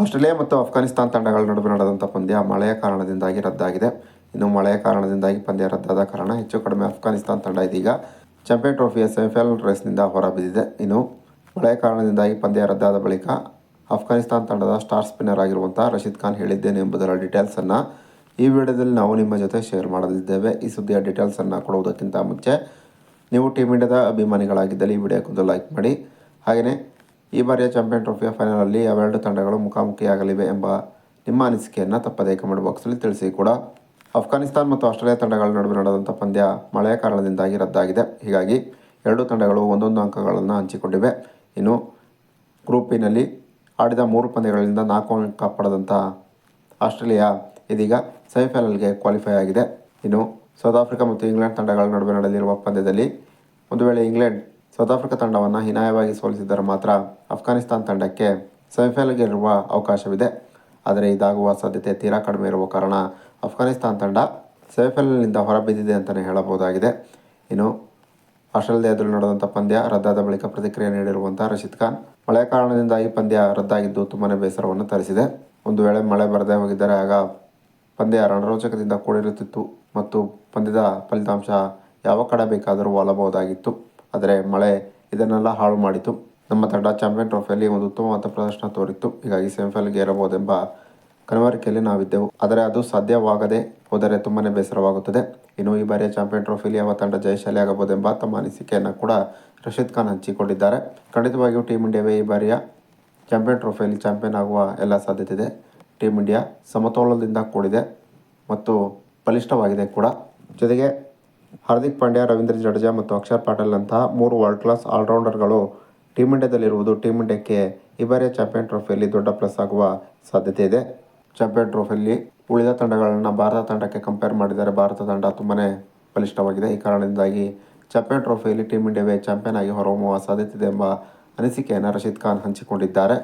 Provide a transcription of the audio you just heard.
Australia ಮತ್ತು ಅಫ್ಘಾನಿಸ್ತಾನ ತಂಡಗಳ ನಡುವೆ ನಡೆದಂಥ ಪಂದ್ಯ ಮಳೆಯ ಕಾರಣದಿಂದಾಗಿ ರದ್ದಾಗಿದೆ. ಇನ್ನು ಮಳೆಯ ಕಾರಣದಿಂದಾಗಿ ಪಂದ್ಯ ರದ್ದಾದ ಕಾರಣ ಹೆಚ್ಚು ಕಡಿಮೆ ಅಫ್ಘಾನಿಸ್ತಾನ್ ತಂಡ ಇದೀಗ ಚಾಂಪಿಯನ್ ಟ್ರೋಫಿಯ ಸೆಮಿಫೈನಲ್ ರೇಸ್ನಿಂದ ಹೊರಬಿದ್ದಿದೆ. ಇನ್ನು ಮಳೆಯ ಕಾರಣದಿಂದಾಗಿ ಪಂದ್ಯ ರದ್ದಾದ ಬಳಿಕ ಅಫ್ಘಾನಿಸ್ತಾನ್ ತಂಡದ ಸ್ಟಾರ್ ಸ್ಪಿನ್ನರ್ ಆಗಿರುವಂಥ ರಶೀದ್ ಖಾನ್ ಹೇಳಿದ್ದೇನೆ ಎಂಬುದರ ಡೀಟೇಲ್ಸನ್ನು ಈ ವಿಡಿಯೋದಲ್ಲಿ ನಾವು ನಿಮ್ಮ ಜೊತೆ ಶೇರ್ ಮಾಡಲಿದ್ದೇವೆ. ಈ ಸುದ್ದಿಯ ಡೀಟೇಲ್ಸನ್ನು ಕೊಡುವುದಕ್ಕಿಂತ ಮುಂಚೆ ನೀವು ಟೀಮ್ ಇಂಡಿಯಾದ ಅಭಿಮಾನಿಗಳಾಗಿದ್ದಲ್ಲಿ ಈ ವಿಡಿಯೋಕ್ಕೊಂದು ಲೈಕ್ ಮಾಡಿ. ಹಾಗೆಯೇ ಈ ಬಾರಿಯ ಚಾಂಪಿಯನ್ ಟ್ರೋಫಿಯ ಫೈನಲಲ್ಲಿ ಅವೆರಡು ತಂಡಗಳು ಮುಖಾಮುಖಿಯಾಗಲಿವೆ ಎಂಬ ನಿಮ್ಮ ಅನಿಸಿಕೆಯನ್ನು ತಪ್ಪದೇ ಕಮೆಂಟ್ ಬಾಕ್ಸಲ್ಲಿ ತಿಳಿಸಿ ಕೂಡ. ಅಫ್ಘಾನಿಸ್ತಾನ್ ಮತ್ತು ಆಸ್ಟ್ರೇಲಿಯಾ ತಂಡಗಳ ನಡುವೆ ನಡೆದಂಥ ಪಂದ್ಯ ಮಳೆಯ ಕಾರಣದಿಂದಾಗಿ ರದ್ದಾಗಿದೆ. ಹೀಗಾಗಿ ಎರಡೂ ತಂಡಗಳು ಒಂದೊಂದು ಅಂಕಗಳನ್ನು ಹಂಚಿಕೊಂಡಿವೆ. ಇನ್ನು ಗ್ರೂಪಿನಲ್ಲಿ ಆಡಿದ ಮೂರು ಪಂದ್ಯಗಳಿಂದ ನಾಲ್ಕು ಅಂಕ ಪಡೆದಂಥ ಆಸ್ಟ್ರೇಲಿಯಾ ಇದೀಗ ಸೆಮಿಫೈನಲ್ಗೆ ಕ್ವಾಲಿಫೈ ಆಗಿದೆ. ಇನ್ನು ಸೌತ್ ಆಫ್ರಿಕಾ ಮತ್ತು ಇಂಗ್ಲೆಂಡ್ ತಂಡಗಳ ನಡುವೆ ನಡೆಯಲಿರುವ ಪಂದ್ಯದಲ್ಲಿ ಒಂದು ವೇಳೆ ಇಂಗ್ಲೆಂಡ್ ಸೌತ್ ಆಫ್ರಿಕಾ ತಂಡವನ್ನು ಹೀನಾಯವಾಗಿ ಸೋಲಿಸಿದರೆ ಮಾತ್ರ ಅಫ್ಘಾನಿಸ್ತಾನ್ ತಂಡಕ್ಕೆ ಗೆಲ್ಲುವ ಅವಕಾಶವಿದೆ. ಆದರೆ ಇದಾಗುವ ಸಾಧ್ಯತೆ ತೀರಾ ಕಡಿಮೆ ಇರುವ ಕಾರಣ ಅಫ್ಘಾನಿಸ್ತಾನ್ ತಂಡ ಸೆಮಿಫೈನಲ್ನಿಂದ ಹೊರಬಿದ್ದಿದೆ ಅಂತಲೇ ಹೇಳಬಹುದಾಗಿದೆ. ಇನ್ನು ಆಸ್ಟ್ರೇಲಿಯಾದಲ್ಲಿ ನಡೆದಂಥ ಪಂದ್ಯ ರದ್ದಾದ ಬಳಿಕ ಪ್ರತಿಕ್ರಿಯೆ ನೀಡಿರುವಂಥ ರಶೀದ್ ಖಾನ್. ಮಳೆ ಈ ಪಂದ್ಯ ರದ್ದಾಗಿದ್ದು ತುಂಬಾ ಬೇಸರವನ್ನು ತರಿಸಿದೆ. ಒಂದು ವೇಳೆ ಮಳೆ ಬರದೇ ಹೋಗಿದ್ದರೆ ಆಗ ಪಂದ್ಯ ರಣರೋಚಕದಿಂದ ಕೂಡಿರುತ್ತಿತ್ತು ಮತ್ತು ಪಂದ್ಯದ ಫಲಿತಾಂಶ ಯಾವ ಕಡೆ ಬೇಕಾದರೂ ಒಲಬಹುದಾಗಿತ್ತು. ಆದರೆ ಮಳೆ ಇದನ್ನೆಲ್ಲ ಹಾಳು ಮಾಡಿತು. ನಮ್ಮ ತಂಡ ಚಾಂಪಿಯನ್ ಟ್ರೋಫಿಯಲ್ಲಿ ಒಂದು ಉತ್ತಮವಾದ ಪ್ರದರ್ಶನ ತೋರಿತ್ತು. ಹೀಗಾಗಿ ಸೆಮಿಫೈನಲ್ಗೆ ಏರಬಹುದೆಂಬ ಕನವರಿಕೆಯಲ್ಲಿ ನಾವಿದ್ದೆವು. ಆದರೆ ಅದು ಸಾಧ್ಯವಾಗದೆ ಹೋದರೆ ತುಂಬಾ ಬೇಸರವಾಗುತ್ತದೆ. ಇನ್ನು ಈ ಬಾರಿಯ ಚಾಂಪಿಯನ್ ಟ್ರೋಫಿಯಲ್ಲಿ ಯಾವ ತಂಡ ಜಯಶಾಲಿ ಆಗಬಹುದೆಂಬ ತಮ್ಮ ಅನಿಸಿಕೆಯನ್ನು ಕೂಡ ರಶೀದ್ ಖಾನ್ ಹಂಚಿಕೊಂಡಿದ್ದಾರೆ. ಖಂಡಿತವಾಗಿಯೂ ಟೀಮ್ ಇಂಡಿಯಾವೇ ಈ ಬಾರಿಯ ಚಾಂಪಿಯನ್ ಟ್ರೋಫಿಯಲ್ಲಿ ಚಾಂಪಿಯನ್ ಆಗುವ ಎಲ್ಲ ಸಾಧ್ಯತೆ ಇದೆ ಟೀಮ್ ಇಂಡಿಯಾ ಸಮತೋಲನದಿಂದ ಕೂಡಿದೆ ಮತ್ತು ಬಲಿಷ್ಠವಾಗಿದೆ ಕೂಡ. ಜೊತೆಗೆ ಹಾರ್ದಿಕ್ ಪಾಂಡ್ಯ, ರವೀಂದ್ರ ಜಡೇಜಾ ಮತ್ತು ಅಕ್ಷರ್ ಪಾಟೀಲ್ನಂತಹ ಮೂರು ವರ್ಲ್ಡ್ ಕ್ಲಾಸ್ ಆಲ್ರೌಂಡರ್ಗಳು ಟೀಮ್ ಇಂಡಿಯಾದಲ್ಲಿರುವುದು ಟೀಮ್ ಇಂಡಿಯಾಕ್ಕೆ ಈ ಬಾರಿಯ ಚಾಂಪಿಯನ್ ಟ್ರೋಫಿಯಲ್ಲಿ ದೊಡ್ಡ ಪ್ಲಸ್ ಆಗುವ ಸಾಧ್ಯತೆ ಇದೆ. ಚಾಂಪಿಯನ್ ಟ್ರೋಫಿಯಲ್ಲಿ ಉಳಿದ ತಂಡಗಳನ್ನು ಭಾರತ ತಂಡಕ್ಕೆ ಕಂಪೇರ್ ಮಾಡಿದರೆ ಭಾರತ ತಂಡ ತುಂಬಾ ಬಲಿಷ್ಠವಾಗಿದೆ. ಈ ಕಾರಣದಿಂದಾಗಿ ಚಾಂಪಿಯನ್ ಟ್ರೋಫಿಯಲ್ಲಿ ಟೀಮ್ ಇಂಡಿಯಾವೇ ಚಾಂಪಿಯನ್ ಆಗಿ ಹೊರಹೊಮ್ಮುವ ಸಾಧ್ಯತೆ ಇದೆ ಎಂಬ ಅನಿಸಿಕೆಯನ್ನು ರಶೀದ್ ಖಾನ್ ಹಂಚಿಕೊಂಡಿದ್ದಾರೆ.